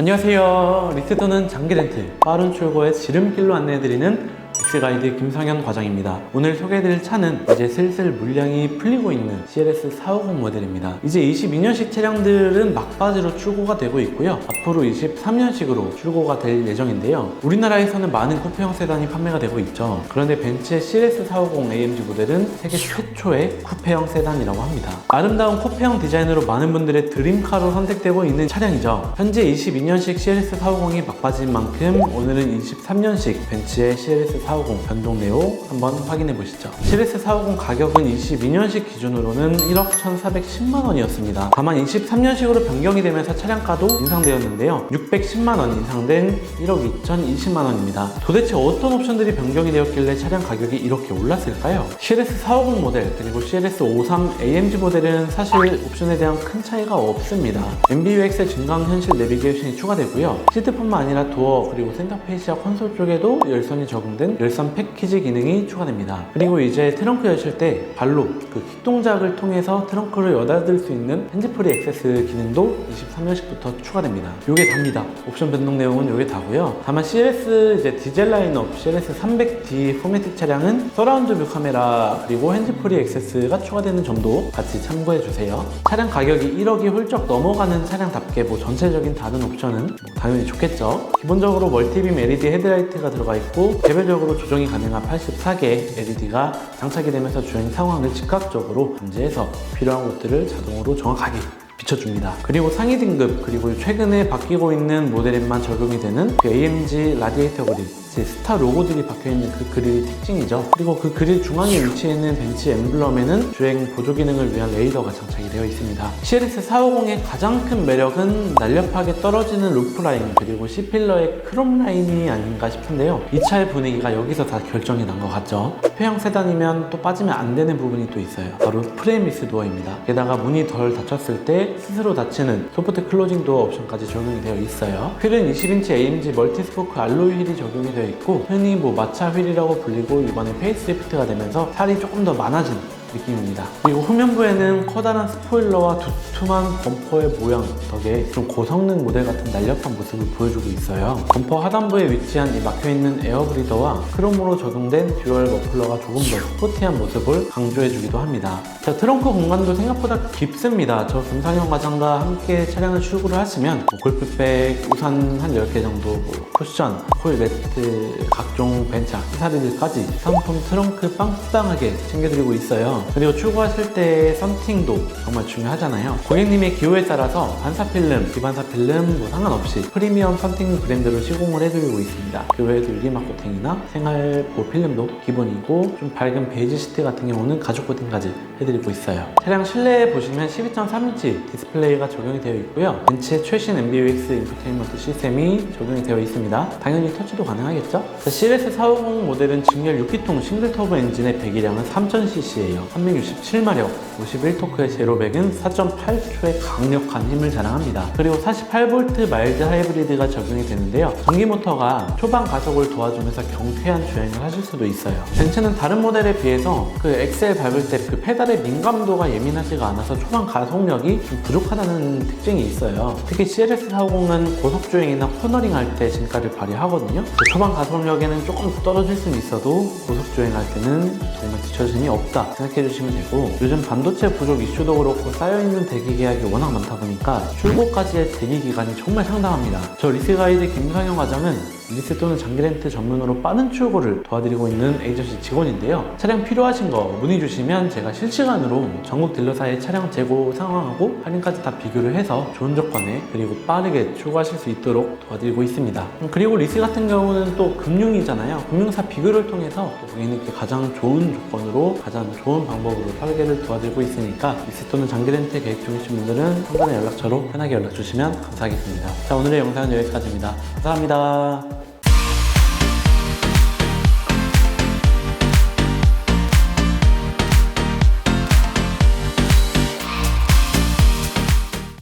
안녕하세요. 리트 또는 장기 렌트 빠른 출고의 지름길로 안내해드리는 엑스가이드 김성현 과장입니다. 오늘 소개해드릴 차는 이제 슬슬 물량이 풀리고 있는 CLS 450 모델입니다. 이제 22년식 차량들은 막바지로 출고가 되고 있고요. 앞으로 23년식으로 출고가 될 예정인데요. 우리나라에서는 많은 쿠페형 세단이 판매가 되고 있죠. 그런데 벤츠의 CLS 450 AMG 모델은 세계 최초의 쿠페형 세단이라고 합니다. 아름다운 쿠페형 디자인으로 많은 분들의 드림카로 선택되고 있는 차량이죠. 현재 22년식 CLS 450이 막바지인 만큼 오늘은 23년식 벤츠의 CLS 450 변동 내용 한번 확인해 보시죠. CLS 450 가격은 22년식 기준으로는 1억 1,410만 원이었습니다. 다만 23년식으로 변경이 되면서 차량가도 인상되었는데요. 610만 원 인상된 1억 2,020만 원입니다. 도대체 어떤 옵션들이 변경이 되었길래 차량 가격이 이렇게 올랐을까요? CLS 450 모델 그리고 CLS 53 AMG 모델은 사실 옵션에 대한 큰 차이가 없습니다. MBUX의 증강 현실 내비게이션이 추가되고요. 시트뿐만 아니라 도어 그리고 센터페이지와 콘솔 쪽에도 열선이 적용된 열선 패키지 기능이 추가됩니다. 그리고 이제 트렁크 여실 때 발로 그 킥 동작을 통해서 트렁크를 여닫을 수 있는 핸즈프리 액세스 기능도 23년식부터 추가됩니다. 이게 답니다. 옵션 변동 내용은 이게 다고요. 다만 CLS 이제 디젤 라인업 CLS 300D 포매틱 차량은 서라운드 뷰 카메라 그리고 핸즈프리 액세스가 추가되는 점도 같이 참고해 주세요. 차량 가격이 1억이 훌쩍 넘어가는 차량답게 뭐 전체적인 다른 옵션은 뭐 당연히 좋겠죠. 기본적으로 멀티빔 LED 헤드라이트가 들어가 있고 개별적으로 조정이 가능한 84개 LED가 장착이 되면서 주행 상황을 즉각적으로 감지해서 필요한 곳들을 자동으로 정확하게 비춰줍니다. 그리고 상위 등급 그리고 최근에 바뀌고 있는 모델에만 적용이 되는 그 AMG 라디에이터 이제 스타 로고들이 박혀있는 그 그릴의 특징이죠. 그리고 그 그릴 중앙에 위치해 있는 벤츠 엠블럼에는 주행 보조 기능을 위한 레이더가 장착이 되어 있습니다. CLS 450의 가장 큰 매력은 날렵하게 떨어지는 루프 라인 그리고 C필러의 크롬 라인이 아닌가 싶은데요. 이 차의 분위기가 여기서 다 결정이 난 것 같죠. 폐형 세단이면 또 빠지면 안 되는 부분이 또 있어요. 바로 프레미스 도어입니다. 게다가 문이 덜 닫혔을 때 스스로 닫히는 소프트 클로징 도어 옵션까지 적용이 되어 있어요. 휠은 20인치 AMG 멀티스포크 알로이 휠이 적용이 되어 있고 흔히 뭐 마차 휠이라고 불리고 이번에 페이스리프트가 되면서 살이 조금 더 많아진 느낌입니다. 그리고 후면부에는 커다란 스포일러와 두툼한 범퍼의 모양 덕에 좀 고성능 모델 같은 날렵한 모습을 보여주고 있어요. 범퍼 하단부에 위치한 이 막혀있는 에어브리더와 크롬으로 적용된 듀얼 머플러가 조금 더 스포티한 모습을 강조해주기도 합니다. 자, 트렁크 공간도 생각보다 깊습니다. 저 김상현 과장과 함께 차량을 출고를 하시면 뭐 골프백, 우산 한 10개 정도, 뭐 쿠션, 홀 매트, 각종 벤츠 액세서리들까지 상품 트렁크 빵빵하게 챙겨드리고 있어요. 그리고 출고하실 때 썬팅도 정말 중요하잖아요. 고객님의 기호에 따라서 반사필름, 비반사필름 뭐 상관없이 프리미엄 썬팅 브랜드로 시공을 해드리고 있습니다. 그 외에도 유리막 코팅이나 생활보 필름도 기본이고 좀 밝은 베이지 시트 같은 경우는 가죽 코팅까지 해드리고 있어요. 차량 실내에 보시면 12.3인치 디스플레이가 적용이 되어 있고요. 벤츠의 최신 MBUX 인포테인먼트 시스템이 적용이 되어 있습니다. 당연히 터치도 가능하겠죠? CLS 450 모델은 직렬 6기통 싱글 터보 엔진의 배기량은 3000cc예요. 367마력, 51토크의 제로백은 4.8초의 강력한 힘을 자랑합니다. 그리고 48V 마일드 하이브리드가 적용이 되는데요. 전기 모터가 초반 가속을 도와주면서 경쾌한 주행을 하실 수도 있어요. 벤츠는 다른 모델에 비해서 그 엑셀 밟을 때 그 페달 의 민감도가 예민하지가 않아서 초반 가속력이 좀 부족하다는 특징이 있어요. 특히 CLS450은 고속 주행이나 코너링 할 때 진가를 발휘하거든요. 그 초반 가속력에는 조금 떨어질 수는 있어도 고속 주행할 때는 정말 뒤처짐이 없다 생각해 주시면 되고 요즘 반도체 부족 이슈도 그렇고 쌓여있는 대기 계약이 워낙 많다 보니까 출고까지의 대기 기간이 정말 상당합니다. 저 리스 가이드 김상현 과장은 리스 또는 장기 렌트 전문으로 빠른 출고를 도와드리고 있는 에이전시 직원인데요. 차량 필요하신 거 문의 주시면 제가 실시 간으로 전국 딜러사의 차량 재고 상황하고 할인까지 다 비교를 해서 좋은 조건에 그리고 빠르게 출고하실 수 있도록 도와드리고 있습니다. 음, 그리고 리스 같은 경우는 또 금융이잖아요. 금융사 비교를 통해서 또 고객님께 가장 좋은 조건으로 가장 좋은 방법으로 설계를 도와드리고 있으니까 리스 또는 장기 렌트 계획 중이신 분들은 상단의 연락처로 편하게 연락 주시면 감사하겠습니다. 자 오늘의 영상은 여기까지입니다. 감사합니다.